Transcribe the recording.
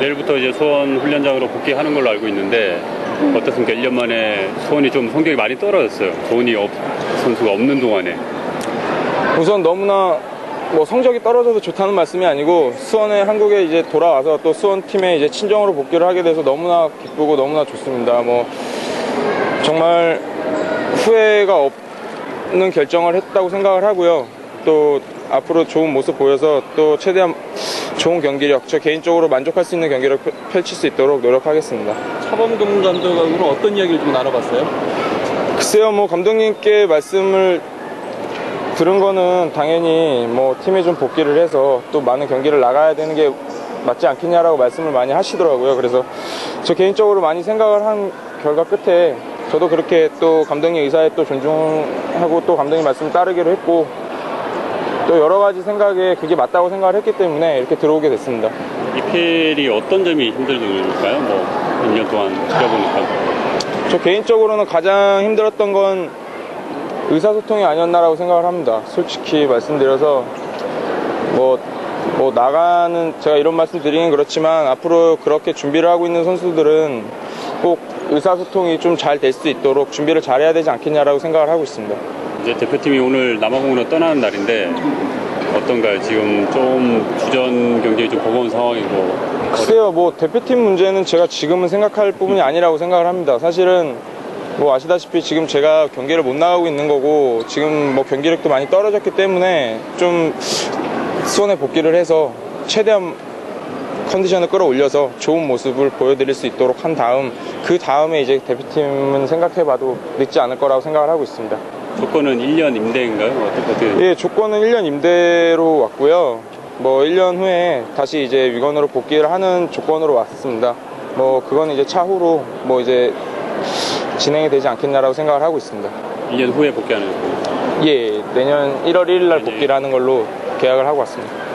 내일부터 이제 수원 훈련장으로 복귀하는 걸로 알고 있는데 어떻습니까? 1년 만에 수원이 좀 성적이 많이 떨어졌어요. 조은이 없- 선수가 없는 동안에. 우선 너무나 뭐 성적이 떨어져서 좋다는 말씀이 아니고 수원에 한국에 이제 돌아와서 또 수원 팀에 이제 친정으로 복귀를 하게 돼서 너무나 기쁘고 너무나 좋습니다. 뭐 정말 후회가 없는 결정을 했다고 생각을 하고요. 또 앞으로 좋은 모습 보여서 또 최대한 좋은 경기력, 저 개인적으로 만족할 수 있는 경기를 펼- 펼칠 수 있도록 노력하겠습니다. 차범근 감독하고는 어떤 이야기를 좀 나눠봤어요? 글쎄요, 뭐 감독님께 말씀을 들은 거는 당연히 뭐 팀에 좀 복귀를 해서 또 많은 경기를 나가야 되는 게 맞지 않겠냐라고 말씀을 많이 하시더라고요. 그래서 저 개인적으로 많이 생각을 한 결과 끝에 저도 그렇게 또 감독님 의사에 또 존중하고 또 감독님 말씀 따르기로 했고 또 여러 가지 생각에 그게 맞다고 생각을 했기 때문에 이렇게 들어오게 됐습니다. EPL이 어떤 점이 힘들까요? 뭐 1년 동안 뛰어보니까. 저 개인적으로는 가장 힘들었던 건 의사소통이 아니었나라고 생각을 합니다. 솔직히 말씀드려서 뭐, 뭐 나가는 제가 이런 말씀 드리긴 그렇지만 앞으로 그렇게 준비를 하고 있는 선수들은 꼭 의사소통이 좀 잘 될 수 있도록 준비를 잘해야 되지 않겠냐라고 생각을 하고 있습니다. 이제 대표팀이 오늘 남아공으로 떠나는 날인데 어떤가요? 지금 좀 주전 경기에 좀 버거운 상황이고 글쎄요, 뭐 대표팀 문제는 제가 지금은 생각할 부분이 아니라고 생각을 합니다. 사실은 뭐 아시다시피 지금 제가 경기를 못 나가고 있는 거고 지금 뭐 경기력도 많이 떨어졌기 때문에 좀 수원에 복귀를 해서 최대한 컨디션을 끌어올려서 좋은 모습을 보여드릴 수 있도록 한 다음 그 다음에 이제 대표팀은 생각해봐도 늦지 않을 거라고 생각을 하고 있습니다. 조건은 1년 임대인가요? 어떻게 어떻게 예, 조건은 1년 임대로 왔고요. 뭐 1년 후에 다시 이제 위건으로 복귀를 하는 조건으로 왔습니다. 뭐 그건 이제 차후로 뭐 이제 진행이 되지 않겠냐라고 생각을 하고 있습니다. 1년 후에 복귀하는 거예요? 예, 내년 1월 1일 날 복귀를 하는 걸로 계약을 하고 왔습니다.